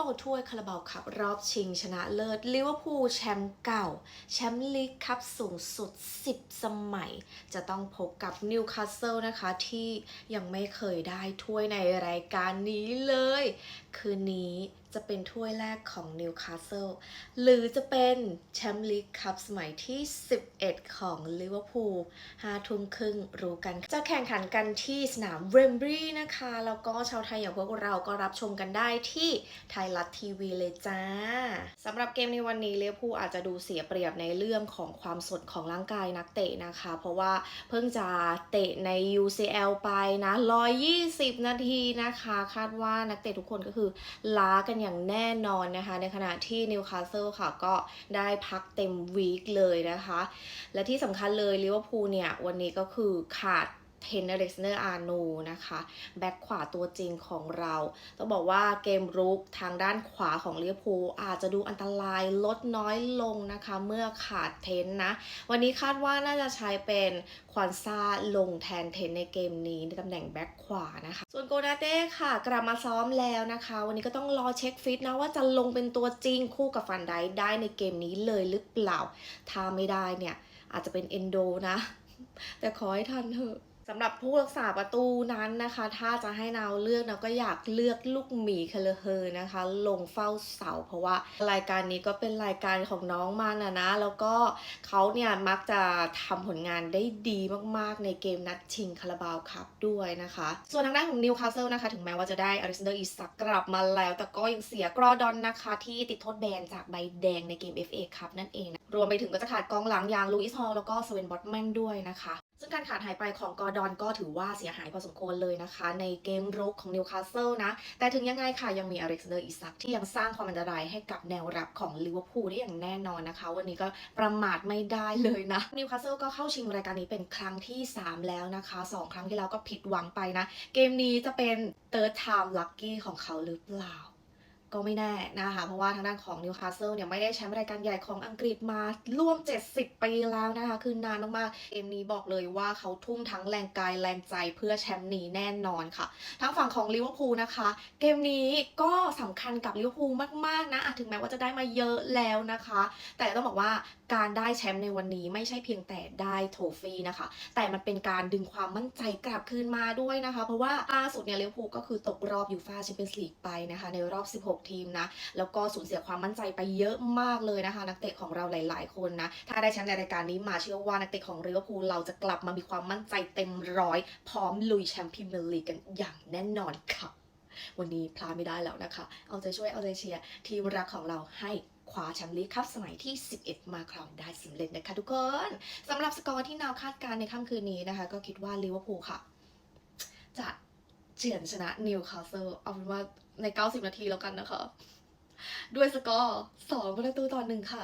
บอลถ้วยคาราบาวคัพรอบชิงชนะเลิศลิเวอร์พูลแชมป์เก่า แชมป์ลีกคัพสูงสุด 10 สมัย จะต้องพบกับนิวคาสเซิลนะคะ ที่ยังไม่เคยได้ถ้วยในรายการนี้เลย คืนนี้ จะเป็นถ้วยแรกของนิวคาสเซิลหรือจะเป็นแชมป์ลีกคัพสมัยที่ 11 ของลิเวอร์พูลห้าทุ่มครึ่งรู้กัน จะแข่งขันกันที่สนามเวมบรีนะคะ แล้วก็ชาวไทยอย่างพวกเราก็รับชมกันได้ที่ไทยรัฐทีวีเลยจ้าสำหรับเกมในวันนี้ลิเวอร์พูลอาจจะดูเสียเปรียบในเรื่องของความสดของร่างกายนักเตะนะคะ เพราะว่าเพิ่งจะเตะใน UCL ไปนะ 120 นาทีนะคะ คาดว่านักเตะทุกคนก็คือล้ากันอย่างแน่นอนนะคะ ในขณะที่นิวคาสเซิลค่ะก็ได้พักเต็มวีคเลยนะคะ และที่สำคัญเลยลิเวอร์พูลเนี่ย วันนี้ก็คือขาด เทนเนอร์เล็กซานอร์อาร์โนนะคะแบ็คขวาตัวจริงของเรา ต้องบอกว่าเกมรุกทางด้านขวาของเวอร์พูอาจจะดูอันตรายลดน้อยลงนะคะ เมื่อขาดเทนนะ วันนี้คาดว่าน่าจะใช้เป็นควานซาลงแทนเทนในเกมนี้ในตำแหน่งแบ็คขวานะคะ ส่วนโกนาเต้ค่ะกลับมาซ้อมแล้วนะคะ วันนี้ก็ต้องรอเช็คฟิตนะว่าจะลงเป็นตัวจริงคู่กับฟันไดได้ในเกมนี้เลยหรือเปล่าถ้าไม่ได้เนี่ยอาจจะเป็นเอนโดนะ แต่ขอให้ทันเถอะ สำหรับผู้รักษาประตูนั้นนะคะ ถ้าจะให้นาวเลือกนาวก็อยากเลือกลูกหมีเคเลเฮอร์นะคะ ลงเฝ้าเสา เพราะว่ารายการนี้ก็เป็นรายการของน้องมันนะนะ แล้วก็เขาเนี่ยมักจะทำผลงานได้ดีมากๆ ในเกมนัดชิงคาราบาวคัพด้วยนะคะ ส่วนทางด้านของนิวคาสเซิลนะคะ ถึงแม้ว่าจะได้อเล็กซานเดอร์อิสักกลับมาแล้ว แต่ก็ยังเสียกรอดอนนะคะ ที่ติดโทษแบนจากใบแดงในเกม FA คัพนั่นเองนะรวมไปถึงก็จะขาดกองหลังอย่างลูอิสฮอลแล้วก็สเวนบอตแมนด้วยนะคะ ซึ่งการขาดหายไปของกอร์ดอนก็ถือว่าเสียหายพอสมควรเลยนะคะ ในเกมรุกของนิวคาสเซิลนะ แต่ถึงยังไงค่ะ ยังมีอเล็กซานเดอร์อิสักที่ยังสร้างความอันตรายให้กับแนวรับของลิเวอร์พูลได้อย่างแน่นอนนะคะ วันนี้ก็ประมาทไม่ได้เลยนะนิวคาสเซิลก็เข้าชิงรายการนี้เป็นครั้งที่ 3 แล้วนะคะสองครั้งที่แล้วก็ผิดหวังไปนะ เกมนี้จะเป็น third time lucky ของเขาหรือเปล่า ก็ไม่แน่นะคะ เพราะว่าทางด้านของนิวคาสเซิลเนี่ยไม่ได้แชมป์รายการใหญ่ของอังกฤษมาร่วม 70 ปีแล้วนะคะ คือนานมากๆเกมนี้บอกเลยว่าเขาทุ่มทั้งแรงกายแรงใจเพื่อแชมป์นี้แน่นอนค่ะทางฝั่งของลิเวอร์พูลนะคะ เกมนี้ก็สำคัญกับลิเวอร์พูลมากๆนะอะถึงแม้ว่าจะได้มาเยอะแล้วนะคะ แต่ต้องบอกว่าการได้แชมป์ในวันนี้ไม่ใช่เพียงแต่ได้โทฟี่นะคะ แต่มันเป็นการดึงความมั่นใจกลับคืนมาด้วยนะคะ เพราะว่าล่าสุดเนี่ยลิเวอร์พูลก็คือตกรอบยูฟ่าแชมเปี้ยนส์ลีกไปนะคะ ในรอบ 16ทีมนะ แล้วก็สูญเสียความมั่นใจไปเยอะมากเลยนะคะ นักเตะของเราหลาย ๆ คนนะ ถ้าได้แชมป์ในรายการนี้มาเชื่อว่านักเตะของลิเวอร์พูลเราจะกลับมามีความมั่นใจเต็มร้อย พร้อมลุยแชมเป์พรีเมียร์ลีกกันอย่างแน่นอนค่ะ วันนี้พลาดไม่ได้แล้วนะคะ เอาใจช่วยเอาใจเชียร์ทีมรักของเราให้คว้าแชมป์ลีกคัพสมัยที่ 11 มาครองได้สำเร็จนะคะทุกคนสำหรับสกอร์ที่นาวคาดการณ์ในค่ำคืนนี้นะคะ ก็คิดว่าลิเวอร์พูลค่ะ จะ เฉือนชนะนิวคาสเซิลเอาเป็นว่าใน 90 นาทีแล้วกันนะคะ ด้วยสกอร์2ประตูต่อหนึ่งค่ะ